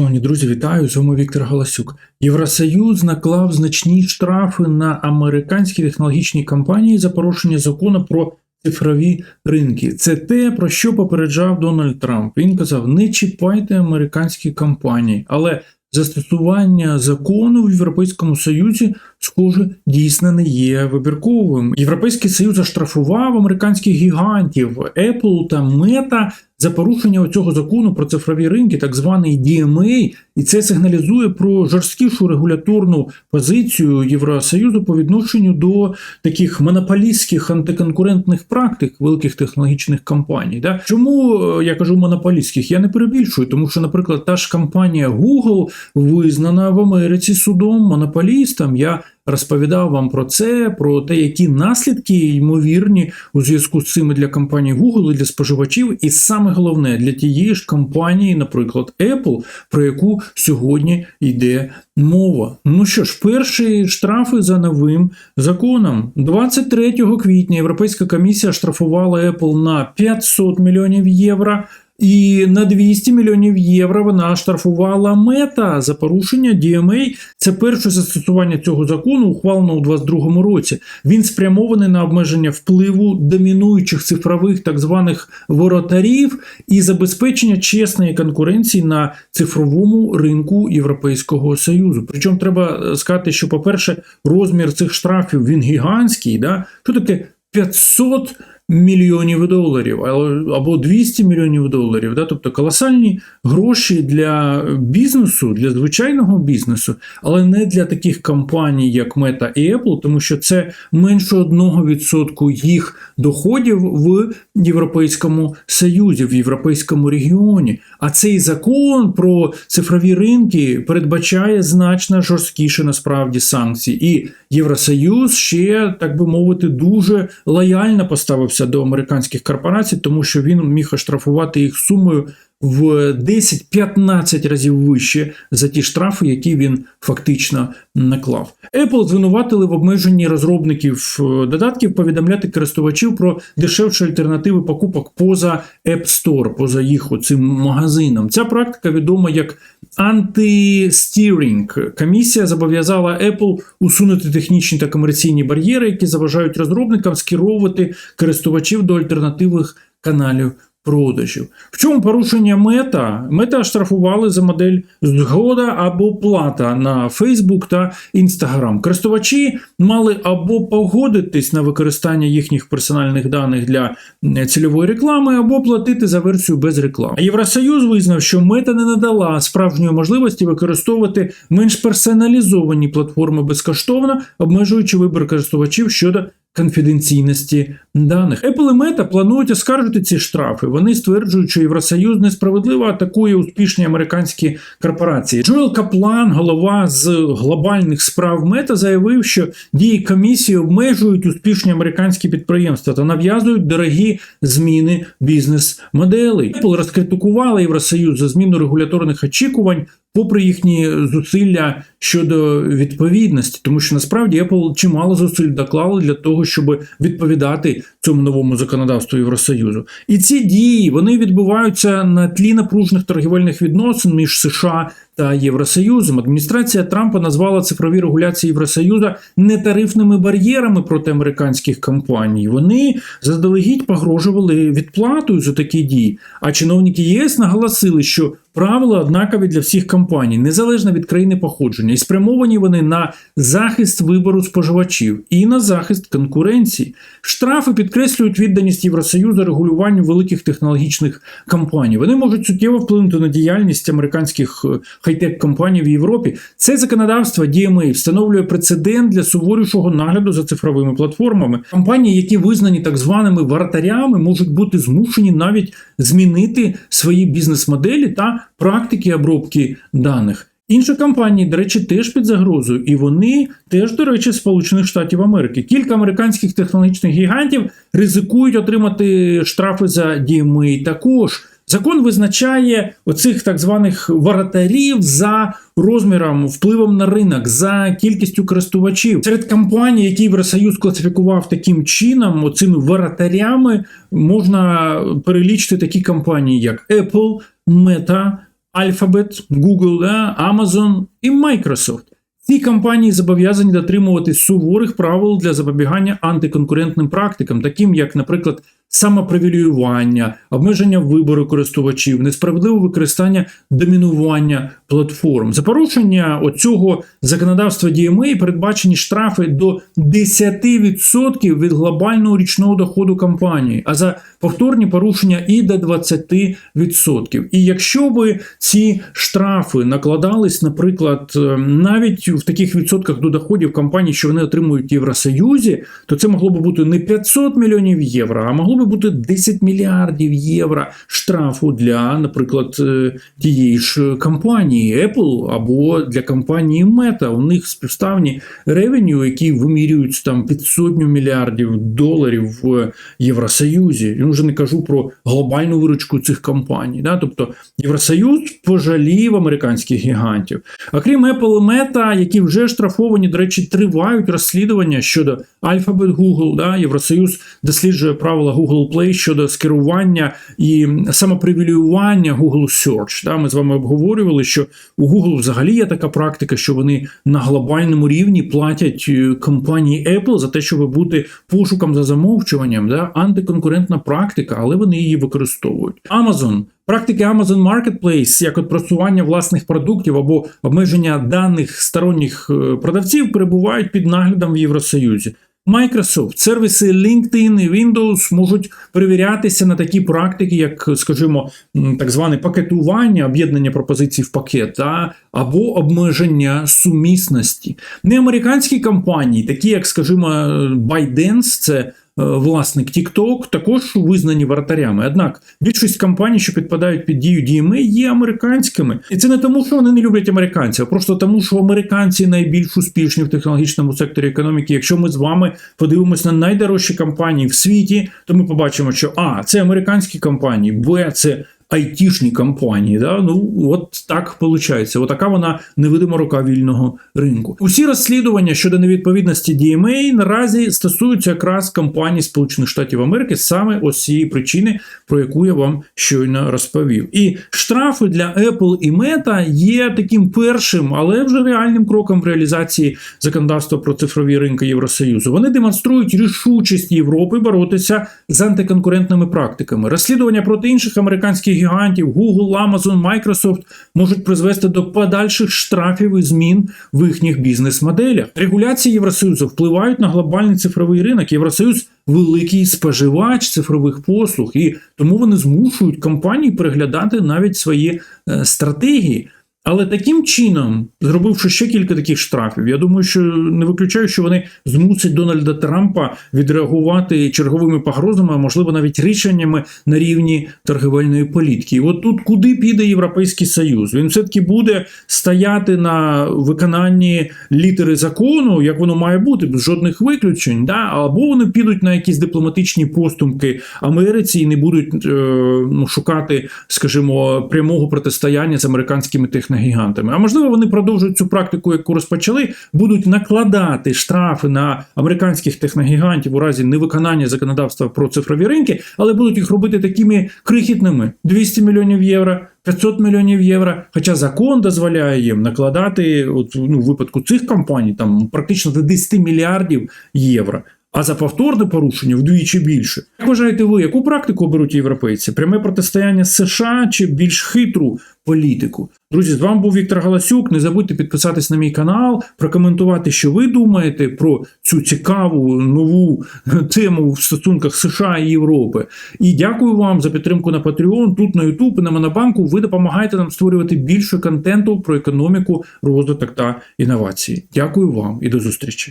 Шановні друзі, вітаю! З вами Віктор Галасюк. Євросоюз наклав значні штрафи на американські технологічні компанії за порушення закону про цифрові ринки. Це те, про що попереджав Дональд Трамп. Він казав: не чіпайте американські компанії, але застосування закону в Європейському Союзі, схоже, дійсно не є вибірковим. Європейський Союз оштрафував американських гігантів Apple та Meta за порушення цього закону про цифрові ринки, так званий DMA, і це сигналізує про жорсткішу регуляторну позицію Євросоюзу по відношенню до таких монополістських антиконкурентних практик великих технологічних компаній. Да? Чому е, я кажу монополістських? Я не перебільшую, тому що, наприклад, та ж компанія Google визнана в Америці судом монополістом. Я розповідав вам про це, про те, які наслідки ймовірні у зв'язку з цим для компанії Google і для споживачів, і саме головне для тієї ж компанії, наприклад, Apple, про яку сьогодні йде мова. Ну що ж, перші штрафи за новим законом 23 квітня Європейська комісія штрафувала Apple на 500 мільйонів євро. І на 200 мільйонів євро вона штрафувала мета за порушення DMA. Це перше застосування цього закону, ухвалено у 2022 році. Він спрямований на обмеження впливу домінуючих цифрових так званих воротарів і забезпечення чесної конкуренції на цифровому ринку Європейського союзу. Причому треба сказати, що, по-перше, розмір цих штрафів він гігантський. Да? Що таке 500 мільйонів доларів або 200 мільйонів доларів, да? тобто колосальні гроші для бізнесу, для звичайного бізнесу, але не для таких компаній, як Meta і Apple, тому що це менше 1% їх доходів в Європейському Союзі, в Європейському регіоні. А цей закон про цифрові ринки передбачає значно жорсткіше насправді санкції. І Євросоюз ще, так би мовити, дуже лояльно поставився до американських корпорацій, тому що він міг оштрафувати їх сумою в 10-15 разів вище за ті штрафи, які він фактично наклав. Apple звинуватили в обмеженні розробників е, додатків повідомляти користувачів про дешевші альтернативи покупок поза App Store, поза їх оцим магазином. Ця практика відома як анти-стірінг. Комісія зобов'язала Apple усунути технічні та комерційні бар'єри, які заважають розробникам скеровувати користувачів до альтернативних каналів продажів. В чому порушення мета? Мета штрафували за модель згода або плата на Facebook та Instagram. Користувачі мали або погодитись на використання їхніх персональних даних для цільової реклами, або платити за версію без реклами. Євросоюз визнав, що мета не надала справжньої можливості використовувати менш персоналізовані платформи безкоштовно, обмежуючи вибір користувачів щодо конфіденційності даних. Apple і Meta планують оскаржити ці штрафи. Вони стверджують, що Євросоюз несправедливо атакує успішні американські корпорації. Джоел Каплан, голова з глобальних справ Мета, заявив, що дії комісії обмежують успішні американські підприємства та нав'язують дорогі зміни бізнес-моделей. Apple розкритикувала Євросоюз за зміну регуляторних очікувань попри їхні зусилля щодо відповідності, тому що насправді Apple чимало зусиль доклали для того, щоб відповідати цьому новому законодавству Євросоюзу. І ці дії вони відбуваються на тлі напружених торгівельних відносин між США та Євросоюзом. Адміністрація Трампа назвала цифрові регуляції Євросоюзу нетарифними бар'єрами проти американських компаній. Вони заздалегідь погрожували відплатою за такі дії. А чиновники ЄС наголосили, що правила однакові для всіх компаній, незалежно від країни походження, і спрямовані вони на захист вибору споживачів і на захист конкуренції. Штрафи підкреслюють відданість Євросоюзу регулюванню великих технологічних компаній. Вони можуть суттєво вплинути на діяльність американських е, хай-тек компаній в Європі. Це законодавство DMA встановлює прецедент для суворішого нагляду за цифровими платформами. Компанії, які визнані так званими вратарями, можуть бути змушені навіть змінити свої бізнес-моделі та практики обробки даних. Інші компанії, до речі, теж під загрозою, і вони теж, до речі, Сполучених Штатів Америки. Кілька американських технологічних гігантів ризикують отримати штрафи за DMA також. Закон визначає оцих так званих воротарів за розміром, впливом на ринок, за кількістю користувачів. Серед компаній, які Євросоюз класифікував таким чином, оцими воротарями, можна перелічити такі компанії, як Apple, Meta, Alphabet, Google, Amazon і Microsoft. Ці компанії зобов'язані дотримувати суворих правил для запобігання антиконкурентним практикам, таким як, наприклад, самопривілеювання, обмеження вибору користувачів, несправедливе використання домінування платформ. За порушення оцього законодавства DMA передбачені штрафи до 10% від глобального річного доходу компанії, а за повторні порушення і до 20%. І якщо би ці штрафи накладались, наприклад, е, навіть в таких відсотках до доходів компаній, що вони отримують в Євросоюзі, то це могло би бути не 500 мільйонів євро, а могло би бути 10 мільярдів євро штрафу для, наприклад, е, тієї ж компанії Apple або для компанії Meta. У них співставні ревеню, які вимірюються там під сотню мільярдів доларів в Євросоюзі. Я вже не кажу про глобальну виручку цих компаній. Да? Тобто Євросоюз пожалів американських гігантів. Окрім Apple і Meta, які вже штрафовані, до речі, тривають розслідування щодо Alphabet Google. Да? Євросоюз досліджує правила Google Play щодо скерування і самопривілеювання Google Search. Да? Ми з вами обговорювали, що у Google взагалі є така практика, що вони на глобальному рівні платять е, компанії Apple за те, щоб бути пошуком за замовчуванням. Да? Антиконкурентна практика, але вони її використовують. Amazon. Практики Amazon Marketplace, як от просування власних продуктів або обмеження даних сторонніх е, продавців, перебувають під наглядом в Євросоюзі. Microsoft, сервіси LinkedIn і Windows можуть перевірятися на такі практики, як, скажімо, так зване пакетування, об'єднання пропозицій в пакет, або обмеження сумісності. Неамериканські компанії, такі як, скажімо, ByteDance, це власник TikTok, також визнані вратарями. Однак більшість компаній, що підпадають під дію DMA, є американськими. І це не тому, що вони не люблять американців, а просто тому, що американці найбільш успішні в технологічному секторі економіки. Якщо ми з вами подивимося на найдорожчі компанії в світі, то ми побачимо, що А, це американські компанії, Б, це айтішні компанії. Да? Ну от так виходить. Отака вона невидима рука вільного ринку. Усі розслідування щодо невідповідності DMA наразі стосуються якраз компаній Сполучених Штатів Америки, саме ось цієї причини, про яку я вам щойно розповів. І штрафи для Apple і Meta є таким першим, але вже реальним кроком в реалізації законодавства про цифрові ринки Євросоюзу. Вони демонструють рішучість Європи боротися з антиконкурентними практиками. Розслідування проти інших американських гігантів Google, Amazon, Microsoft можуть призвести до подальших штрафів і змін в їхніх бізнес-моделях. Регуляції Євросоюзу впливають на глобальний цифровий ринок. Євросоюз великий споживач цифрових послуг, і тому вони змушують компанії переглядати навіть свої е, стратегії. Але таким чином, зробивши ще кілька таких штрафів, я думаю, що не виключаю, що вони змусять Дональда Трампа відреагувати черговими погрозами, а можливо навіть рішеннями на рівні торгівельної політики. І от тут куди піде Європейський Союз? Він все-таки буде стояти на виконанні літери закону, як воно має бути, без жодних виключень, да? або вони підуть на якісь дипломатичні поступки Америці і не будуть е, ну, шукати, скажімо, прямого протистояння з американськими техногігантами. А можливо, вони продовжують цю практику, яку розпочали, будуть накладати штрафи на американських техногігантів у разі невиконання законодавства про цифрові ринки, але будуть їх робити такими крихітними: 200 мільйонів євро. 500 мільйонів євро, хоча закон дозволяє їм накладати, от, ну, в випадку цих компаній, там практично до 10 мільярдів євро. А за повторне порушення вдвічі більше. Як вважаєте ви, яку практику оберуть європейці? Пряме протистояння США чи більш хитру політику? Друзі, з вами був Віктор Галасюк. Не забудьте підписатись на мій канал, прокоментувати, що ви думаєте про цю цікаву нову тему в стосунках США і Європи. І дякую вам за підтримку на Patreon, тут на YouTube на Монобанку. Ви допомагаєте нам створювати більше контенту про економіку, розвиток та інновації. Дякую вам і до зустрічі.